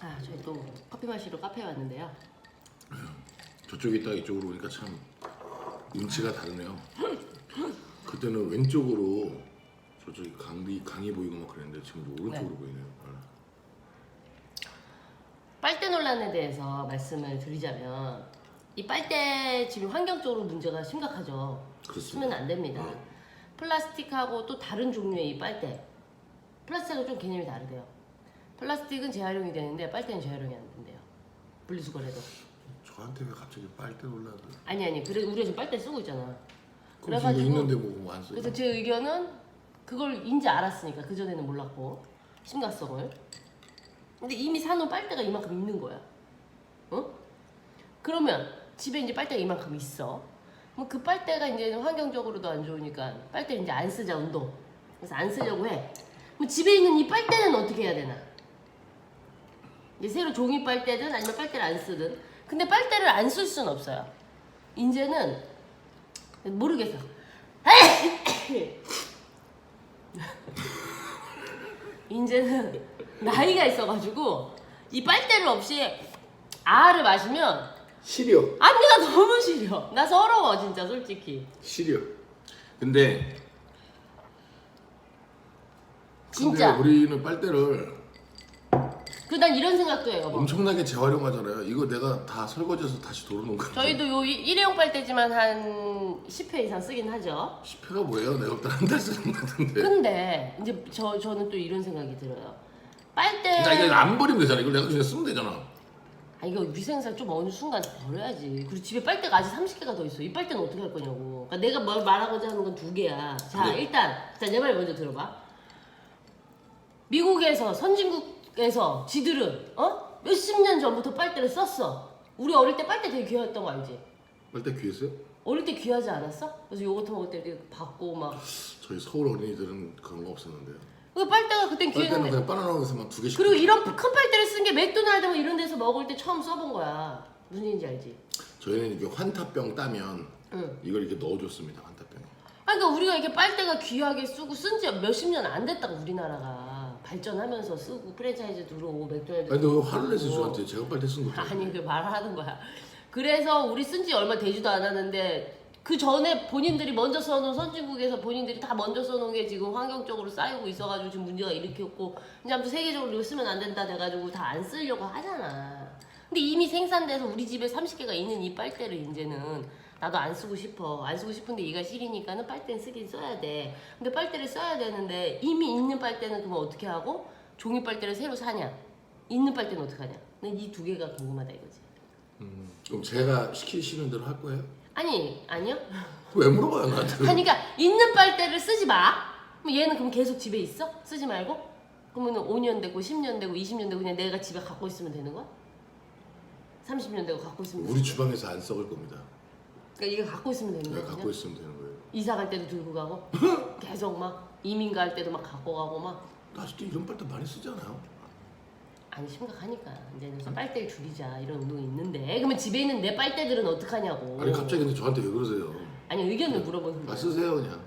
아 저희 또 커피 마시러 카페에 왔는데요. 저쪽에 있다가 이쪽으로 오니까 참 눈치가 다르네요. 그때는 왼쪽으로 저쪽이 강이 강이 보이고 막 그랬는데 지금 오른쪽으로 보이네요. 네. 빨대 논란에 대해서 말씀을 드리자면 이 빨대 지금 환경적으로 문제가 심각하죠. 그렇습니다. 쓰면 안 됩니다. 네. 플라스틱하고 또 다른 종류의 이 빨대. 플라스틱하고 좀 개념이 다르대요. 플라스틱은 재활용이 되는데 빨대는 재활용이 안 된대요. 분리수거해도. 저한테 왜 갑자기 빨대 올라가? 아니 아니 그래 우리가 지금 빨대 쓰고 있잖아. 그럼 이거 있는데 뭐안 써요? 그래서 제 의견은 그걸 인지 알았으니까 그 전에는 몰랐고 심각성을. 근데 이미 사놓은 빨대가 이만큼 있는 거야. 어? 그러면 집에 이제 빨대가 이만큼 있어. 그럼 그 빨대가 이제 환경적으로도 안 좋으니까 빨대 이제 안 쓰자 운동. 그래서 안 쓰려고 해. 그럼 집에 있는 이 빨대는 어떻게 해야 되나? 이제 새로 종이 빨대든 아니면 빨대를 안 쓰든. 근데 빨대를 안 쓸 수는 없어요. 이제는 모르겠어. 이제는 나이가 있어가지고 이 빨대를 없이 아를 마시면 시려. 앞니가 너무 시려. 나 서러워 진짜 솔직히. 시려. 근데 진짜. 근데 우리는 빨대를 그 난 이런 생각도 해요. 뭐. 엄청나게 재활용하잖아요. 이거 내가 다 설거지해서 다시 돌아놓은 거. 저희도 요 이- 일회용 빨대지만 한 10회 이상 쓰긴 하죠. 10회가 뭐예요? 내가 볼때 한달 쓰는 것 같은데. 근데 이제 저 저는 또 이런 생각이 들어요. 빨대. 나 이거 안 버리면 되잖아. 이걸 내가 그냥 쓰면 되잖아. 아 이거 위생상 좀 어느 순간 버려야지. 그리고 집에 빨대가 아직 30개가 더 있어. 이 빨대는 어떻게 할 거냐고. 그러니까 내가 뭘 말하고자 하는 건 두 개야. 자 네. 일단 자내 말 먼저 들어봐. 미국에서 선진국 에서 지들은 어 몇십 년 전부터 빨대를 썼어. 우리 어릴 때 빨대 되게 귀하였던 거 알지? 빨대 귀했어요? 어릴 때 귀하지 않았어? 그래서 요거트 먹을 때 이렇게 받고 막. 저희 서울 어린이들은 그런 거 없었는데요. 그 빨대가 그땐 빨대는 귀했는데. 그냥 바나나에서만 두 개씩. 그리고 이런 큰 빨대를 쓴 게 맥도날드 뭐 이런 데서 먹을 때 처음 써본 거야. 무슨 얘기인지 알지? 저희는 이게 환타병 따면 응. 이걸 이렇게 넣어줬습니다. 환타병. 아, 그러니까 우리가 이렇게 빨대가 귀하게 쓰고 쓴 지 몇십 년 안 됐다고 우리나라가 발전하면서 쓰고 프랜차이즈 들어오고 맥도날드 아니 근데 왜 화를 내세요 들어오고. 저한테? 제가 빨대 쓴 것도 아니 그 말을 하는 거야. 그래서 우리 쓴 지 얼마 되지도 않았는데 그 전에 본인들이 먼저 써놓은 선진국에서 본인들이 다 먼저 써놓은 게 지금 환경적으로 쌓이고 있어가지고 지금 문제가 일으켰고 이제 아무튼 세계적으로 이거 쓰면 안 된다 돼가지고 다 안 쓰려고 하잖아. 근데 이미 생산돼서 우리 집에 30개가 있는 이 빨대를 이제는 나도 안 쓰고 싶어. 안 쓰고 싶은데 이가 시리니까는 빨대는 쓰긴 써야 돼. 근데 빨대를 써야 되는데 이미 있는 빨대는 그러면 어떻게 하고 종이 빨대를 새로 사냐? 있는 빨대는 어떻게 하냐? 난 이 두 개가 궁금하다 이거지. 음, 그럼 제가 시키시는 대로 할 거예요? 아니 아니요. 왜 물어봐요 나한테? 아니 그러니까 있는 빨대를 쓰지 마. 그럼 얘는 그럼 계속 집에 있어? 쓰지 말고? 그러면 5년 되고 10년 되고 20년 되고 그냥 내가 집에 갖고 있으면 되는 거야? 30년 되고 갖고 있으면 되는 우리 거야? 주방에서 안 썩을 겁니다. 그러니까 이거 갖고 있으면 되는 내가 거야? 갖고? 있으면 되는 거예요. 이사 갈 때도 들고 가고 계속 막 이민 갈 때도 막 갖고 가고 막나 아직도 이런 빨대 많이 쓰잖아요. 아니 심각하니까 이제는 좀 빨대를 줄이자 이런 운동이 있는데 그러면 집에 있는 내 빨대들은 어떡하냐고 아니 갑자기 근데 저한테 왜 그러세요? 아니 의견을 물어보는 아 거야 쓰세요 그냥.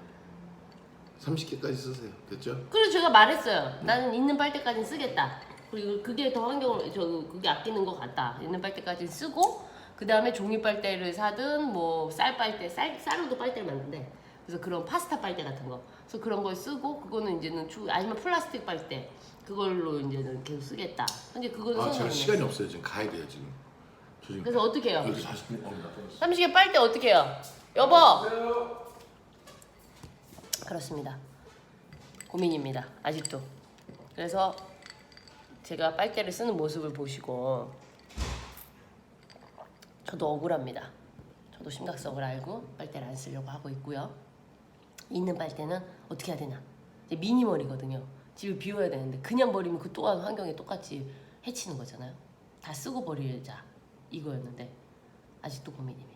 30개까지 쓰세요. 됐죠? 그래서 제가 말했어요. 나는 있는 빨대까지는 쓰겠다. 그리고 그게 더 환경을 저 그게 아끼는 것 같다. 있는 빨대까지는 쓰고 그 다음에 종이 빨대를 사든 뭐 쌀 빨대, 쌀 쌀로도 빨대를 만든대. 그래서 그런 파스타 빨대 같은 거. 그래서 그런 걸 쓰고 그거는 이제는 추 아니면 플라스틱 빨대 그걸로 이제는 계속 쓰겠다. 근데 그거는 아 제가 시간이. 없어요 지금 가야 돼요 지금. 저 지금 그래서 어떻게 해요? 여기 40분 어, 나 떨었어. 삼식의 빨대 어떻게 해요? 여보. 그렇습니다. 고민입니다. 아직도. 그래서 제가 빨대를 쓰는 모습을 보시고 저도 억울합니다. 저도 심각성을 알고 빨대를 안 쓰려고 하고 있고요. 있는 빨대는 어떻게 해야 되나? 이제 미니멀이거든요. 집을 비워야 되는데 그냥 버리면 그 또한 환경에 똑같이 해치는 거잖아요. 다 쓰고 버리자 이거였는데 아직도 고민입니다.